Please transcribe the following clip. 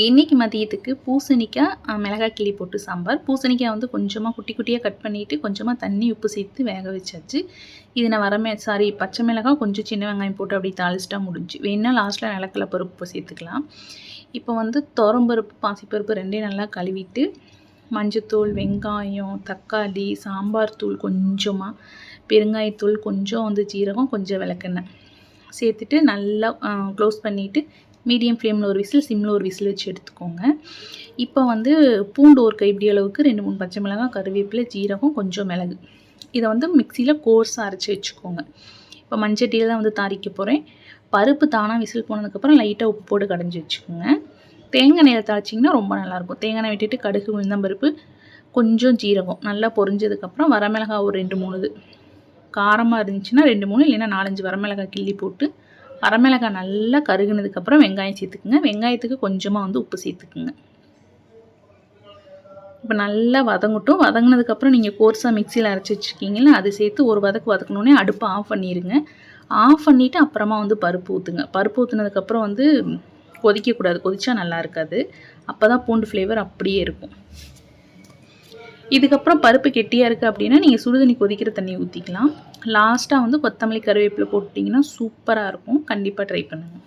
இன்றைக்கி மதியத்துக்கு பூசணிக்காய் மிளகாய் கிளி போட்டு சாம்பார். பூசணிக்காய் வந்து கொஞ்சமாக குட்டி குட்டியாக கட் பண்ணிவிட்டு கொஞ்சமாக தண்ணி உப்பு சேர்த்து வேக வச்சாச்சு. இது நான் வரமே சாரி பச்சை மிளகாய் கொஞ்சம் சின்ன வெங்காயம் போட்டு அப்படி தாளிச்சிட்டா முடிஞ்சு. வேணால் லாஸ்ட்டில் நிலக்கடலை பருப்பு சேர்த்துக்கலாம். இப்போ வந்து துவரம்பருப்பு பாசிப்பருப்பு ரெண்டையும் நல்லா கழுவிட்டு மஞ்சத்தூள் வெங்காயம் தக்காளி சாம்பார் தூள் கொஞ்சமாக பெருங்காயத்தூள் கொஞ்சம் வந்து ஜீரகம் கொஞ்சம் விளக்கெண்ணெய் சேர்த்துட்டு நல்லா க்ளோஸ் பண்ணிவிட்டு மீடியம் ஃப்ளேமில் ஒரு விசில் சிம்மில் ஒரு விசில் வச்சு எடுத்துக்கோங்க. இப்போ வந்து பூண்டு ஒரு கைப்பிடி அளவுக்கு ரெண்டு மூணு பச்சை மிளகாய் கருவேப்பிலை ஜீரகம் கொஞ்சம் மிளகு. இதை வந்து மிக்சியில் கோர்ஸாக அரைச்சி வச்சுக்கோங்க. இப்போ மஞ்சட்டியில் தான் வந்து தாரிக்க போகிறேன் பருப்பு தானாக விசில் போனதுக்கப்புறம் லைட்டாக உப்பு போட்டு கடைஞ்சி வச்சுக்கோங்க. தேங்காய் எண்ணெயில் தாளிச்சிங்கன்னா ரொம்ப நல்லாயிருக்கும். தேங்காய் எண்ணெய் விட்டுட்டு கடுகு உளுந்தம்பருப்பு கொஞ்சம் ஜீரகம். நல்லா பொரிஞ்சதுக்கப்புறம் வரமிளகாய் ஒரு ரெண்டு மூணு. இது காரமாக இருந்துச்சுன்னா ரெண்டு மூணு இல்லைன்னா நாலஞ்சு வரமிளகாய் கிள்ளி போட்டு வரமிளகாய் நல்லா கருகுனதுக்கப்புறம் வெங்காயம் சேர்த்துக்குங்க. வெங்காயத்துக்கு கொஞ்சமாக வந்து உப்பு சேர்த்துக்குங்க. இப்போ நல்லா வதங்கட்டும். வதங்கினதுக்கப்புறம் நீங்கள் கோர்ஸாக மிக்சியில் அரைச்சி வச்சுருக்கீங்களா அது சேர்த்து ஒரு வதக்கு வதக்கணுன்னே அடுப்பை ஆஃப் பண்ணிடுங்க ஆஃப் பண்ணிவிட்டு அப்புறமா வந்து பருப்பு ஊற்றுங்க பருப்பு ஊற்றுனதுக்கப்புறம் வந்து கொதிக்கக்கூடாது. கொதிச்சா நல்லா இருக்காது. அப்போ தான் பூண்டு ஃப்ளேவர் அப்படியே இருக்கும். இதுக்கப்புறம் பருப்பு கெட்டியாக இருக்குது அப்படின்னா நீங்கள் சுடுதண்ணி கொதிக்கிற தண்ணி ஊற்றிக்கலாம் லாஸ்ட்டாக வந்து கொத்தமல்லி கருவேப்பிலை போட்டிங்கன்னா சூப்பராக இருக்கும். கண்டிப்பாக ட்ரை பண்ணுங்கள்